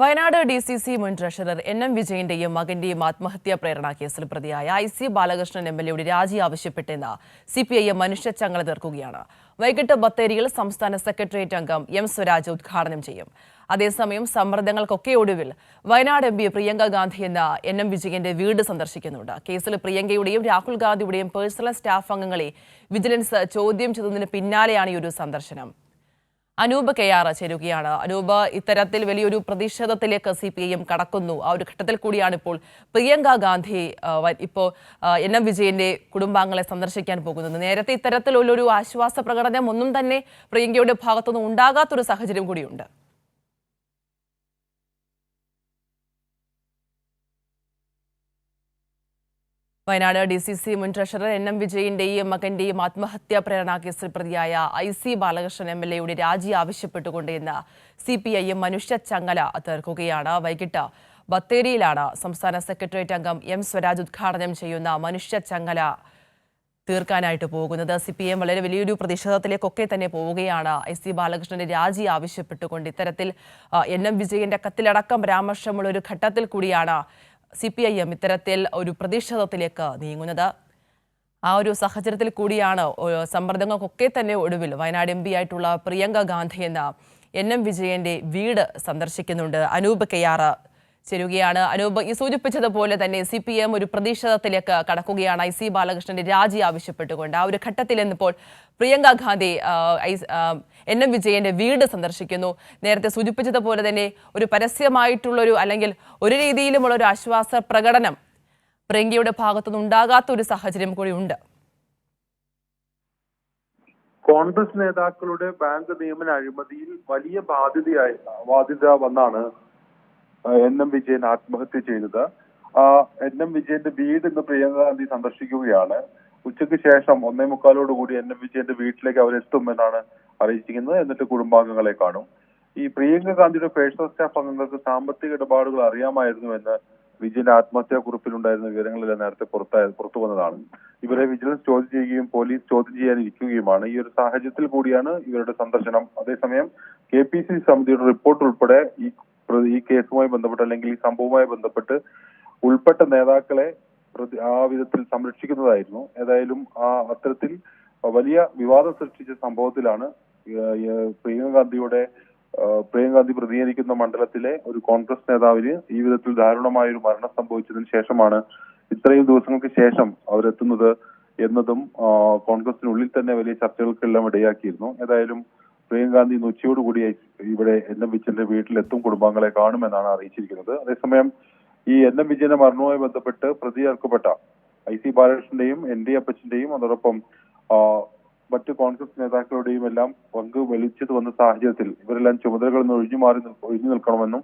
Wayanad D C C മുൻ treasurer N M വിജയന്റെയും മകന്റെയും ആത്മഹത്യാ പ്രേരണാ കേസിൽ പ്രതിയായ I C Balakrishnan M L എയുടെ രാജി ആവശ്യപ്പെട്ടെന്ന് സി പി ഐ എം മനുഷ്യച്ചങ്ങല തീർക്കുകയാണ്. വൈകിട്ട് ബത്തേരിയിൽ സംസ്ഥാന സെക്രട്ടേറിയറ്റ് അംഗം എം സ്വരാജ് ഉദ്ഘാടനം ചെയ്യും. അതേസമയം സമ്മർദ്ദങ്ങൾക്കൊക്കെ ഒടുവിൽ വയനാട് എം പി പ്രിയങ്ക ഗാന്ധി എന്ന എൻ എം വിജയന്റെ വീട് സന്ദർശിക്കുന്നുണ്ട്. കേസിൽ പ്രിയങ്കയുടെയും രാഹുൽ ഗാന്ധിയുടെയും പേഴ്സണൽ സ്റ്റാഫ് അംഗങ്ങളെ വിജിലൻസ് ചോദ്യം ചെയ്തതിന് പിന്നാലെയാണ് ഈ ഒരു സന്ദർശനം. അനൂപ് കെ ആർ ചേരുകയാണ്. അനൂപ് ഇത്തരത്തിൽ വലിയൊരു പ്രതിഷേധത്തിലേക്ക് സി പി ഐ എം കടക്കുന്നു. ആ ഒരു ഘട്ടത്തിൽ കൂടിയാണ് ഇപ്പോൾ പ്രിയങ്ക ഗാന്ധി ഇപ്പോൾ എൻ എം വിജയന്റെ കുടുംബാംഗങ്ങളെ സന്ദർശിക്കാൻ പോകുന്നത്. നേരത്തെ ഇത്തരത്തിലുള്ളൊരു ആശ്വാസ പ്രകടനം ഒന്നും തന്നെ പ്രിയങ്കയുടെ ഭാഗത്തുനിന്ന് ഉണ്ടാകാത്തൊരു സാഹചര്യം കൂടിയുണ്ട്. വയനാട് ഡി സി സി മുൻ ട്രഷറർ എൻ എം വിജയന്റെയും മകന്റെയും ആത്മഹത്യാ പ്രേരണ കേസിൽ പ്രതിയായ I C Balakrishnan M L എയുടെ രാജി ആവശ്യപ്പെട്ടുകൊണ്ട് ഇന്ന് സി പി ഐ എം മനുഷ്യ ചങ്ങല തീർക്കുകയാണ് വൈകിട്ട് ബത്തേരിയിലാണ് സംസ്ഥാന സെക്രട്ടേറിയറ്റ് അംഗം എം സ്വരാജ് ഉദ്ഘാടനം ചെയ്യുന്ന മനുഷ്യ ചങ്ങല തീർക്കാനായിട്ട് പോകുന്നത്. സി പി എം വളരെ വലിയൊരു പ്രതിഷേധത്തിലേക്കൊക്കെ തന്നെ പോവുകയാണ്. എസ് സി ബാലകൃഷ്ണന്റെ രാജി ആവശ്യപ്പെട്ടുകൊണ്ട് ഇത്തരത്തിൽ എൻ എം വിജയന്റെ കത്തിലടക്കം പരാമർശമുള്ള ഒരു ഘട്ടത്തിൽ കൂടിയാണ് സി പി ഐ എം ഇത്തരത്തിൽ ഒരു പ്രതിഷേധത്തിലേക്ക് നീങ്ങുന്നത്. ആ ഒരു സാഹചര്യത്തിൽ കൂടിയാണ് സമ്മർദ്ദങ്ങൾക്കൊക്കെ തന്നെ ഒടുവിൽ വയനാട് എം പി ആയിട്ടുള്ള പ്രിയങ്ക ഗാന്ധി എന്ന എൻ എം വിജയന്റെ വീട് സന്ദർശിക്കുന്നുണ്ട്. അനൂപ് കെയാർ ചേരുകയാണ്. അനൂപ് ഈ സൂചിപ്പിച്ചതുപോലെ തന്നെ സി പി എം ഒരു പ്രതിഷേധത്തിലേക്ക് കടക്കുകയാണ്. ഐ സി ബാലകൃഷ്ണന്റെ രാജി ആവശ്യപ്പെട്ടുകൊണ്ട്. ആ ഒരു ഘട്ടത്തിൽ ഇന്നിപ്പോൾ പ്രിയങ്ക ഗാന്ധി എൻ എം വിജയന്റെ വീട് സന്ദർശിക്കുന്നു. നേരത്തെ സൂചിപ്പിച്ചതുപോലെ തന്നെ ഒരു പരസ്യമായിട്ടുള്ളൊരു അല്ലെങ്കിൽ ഒരു രീതിയിലുമുള്ള ഒരു ആശ്വാസ പ്രകടനം പ്രിയങ്കയുടെ ഭാഗത്തുനിന്ന് ഉണ്ടാകാത്ത ഒരു സാഹചര്യം കൂടി ഉണ്ട്. കോൺഗ്രസ് നേതാക്കളുടെ ബാങ്ക് നിയമന അഴിമതിയിൽ വലിയ ബാധ്യതയായി ബാധ്യത വന്നാണ് എൻ എം വിജയൻ ആത്മഹത്യ ചെയ്തത്. ആ, എൻ എം വിജയന്റെ വീട് ഇന്ന് പ്രിയങ്ക ഗാന്ധി സന്ദർശിക്കുകയാണ്. ഉച്ചയ്ക്ക് ശേഷം ഒന്നേ മുക്കാലോട് കൂടി എൻ എം വിജയന്റെ വീട്ടിലേക്ക് അവരെത്തും എന്നാണ് അറിയിച്ചിരിക്കുന്നത്. എന്നിട്ട് കുടുംബാംഗങ്ങളെ കാണും. ഈ പ്രിയങ്ക ഗാന്ധിയുടെ പേഴ്സണൽ സ്റ്റാഫ് അംഗങ്ങൾക്ക് സാമ്പത്തിക ഇടപാടുകൾ അറിയാമായിരുന്നു എന്ന് വിജയന്റെ ആത്മഹത്യാ കുറിപ്പിലുണ്ടായിരുന്ന വിവരങ്ങളെല്ലാം നേരത്തെ പുറത്തായ പുറത്തു വന്നതാണ്. ഇവരെ വിജിലൻസ് ചോദ്യം ചെയ്യുകയും പോലീസ് ചോദ്യം ചെയ്യാനിരിക്കുകയുമാണ്. ഈ ഒരു സാഹചര്യത്തിൽ കൂടിയാണ് ഇവരുടെ സന്ദർശനം. അതേസമയം കെ പി സി സമിതിയുടെ റിപ്പോർട്ട് ഉൾപ്പെടെ ഈ ഈ കേസുമായി ബന്ധപ്പെട്ട് അല്ലെങ്കിൽ ഈ സംഭവവുമായി ബന്ധപ്പെട്ട് ഉൾപ്പെട്ട നേതാക്കളെ ആ വിധത്തിൽ സംരക്ഷിക്കുന്നതായിരുന്നു. ഏതായാലും ആ അത്തരത്തിൽ വലിയ വിവാദം സൃഷ്ടിച്ച സംഭവത്തിലാണ് പ്രിയങ്കാന്ധിയുടെ പ്രിയങ്കാന്ധി പ്രിയങ്ക ഗാന്ധിയുടെ ഏഹ് പ്രിയങ്ക ഗാന്ധി പ്രതികരിക്കുന്ന മണ്ഡലത്തിലെ ഒരു കോൺഗ്രസ് നേതാവിന് ഈ വിധത്തിൽ ദാരുണമായ ഒരു മരണം സംഭവിച്ചതിന് ശേഷമാണ് ഇത്രയും ദിവസങ്ങൾക്ക് ശേഷം അവരെത്തുന്നത് എന്നതും കോൺഗ്രസിനുള്ളിൽ തന്നെ വലിയ ചർച്ചകൾക്കെല്ലാം ഇടയാക്കിയിരുന്നു. ഏതായാലും പ്രിയങ്ക ഗാന്ധി ഇന്ന് ഉച്ചയോടുകൂടി ഇവിടെ എൻ എം വിജയന്റെ വീട്ടിലെത്തും കുടുംബാംഗങ്ങളെ കാണുമെന്നാണ് അറിയിച്ചിരിക്കുന്നത്. അതേസമയം ഈ എൻ എം വിജയന്റെ മരണവുമായി ബന്ധപ്പെട്ട് പ്രതി ഏർക്കപ്പെട്ട ഐ സി ബാലകൃഷ്ണന്റെയും എൻ ഡി അപ്പച്ചന്റെയും അതോടൊപ്പം മറ്റ് കോൺഗ്രസ് നേതാക്കളുടെയും എല്ലാം പങ്ക് വലിച്ചത് വന്ന സാഹചര്യത്തിൽ ഇവരെല്ലാം ചുമതലകൾ നിന്ന് ഒഴിഞ്ഞു മാറി ഒഴിഞ്ഞു നിൽക്കണമെന്നും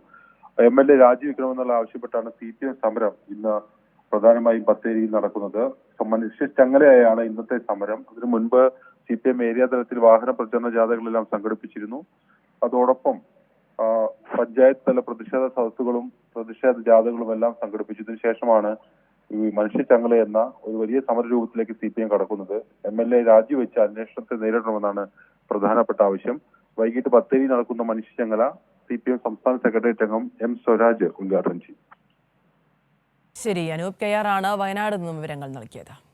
എം എൽ എ രാജിവെക്കണമെന്നുള്ള ആവശ്യപ്പെട്ടാണ് സി പി എം സമരം ഇന്ന് പ്രധാനമായും ബത്തേരിയിൽ നടക്കുന്നത്. മനുഷ്യ ചങ്ങലയായാണ് ഇന്നത്തെ സമരം. അതിനു മുൻപ് സി പി എം ഏരിയ തലത്തിൽ വാഹന പ്രചരണ ജാഥകളെല്ലാം സംഘടിപ്പിച്ചിരുന്നു. അതോടൊപ്പം പഞ്ചായത്ത് തല പ്രതിഷേധ സദസ്സുകളും പ്രതിഷേധ ജാഥകളും എല്ലാം സംഘടിപ്പിച്ചതിനു ശേഷമാണ് ഈ മനുഷ്യ ചങ്ങല എന്ന ഒരു വലിയ സമരരൂപത്തിലേക്ക് സി പി എം കടക്കുന്നത്. എം എൽ എ രാജിവെച്ച് അന്വേഷണത്തെ നേരിടണമെന്നാണ് പ്രധാനപ്പെട്ട ആവശ്യം. വൈകിട്ട് പത്തേരി നടക്കുന്ന മനുഷ്യ ചങ്ങല സി പി എം സംസ്ഥാന സെക്രട്ടേറിയറ്റ് അംഗം എം സ്വരാജ് ഉദ്ഘാടനം ചെയ്യും. ശരി അനൂപ് കെയാറാണ് വയനാട് നിന്നും വിവരങ്ങൾ നൽകിയത്.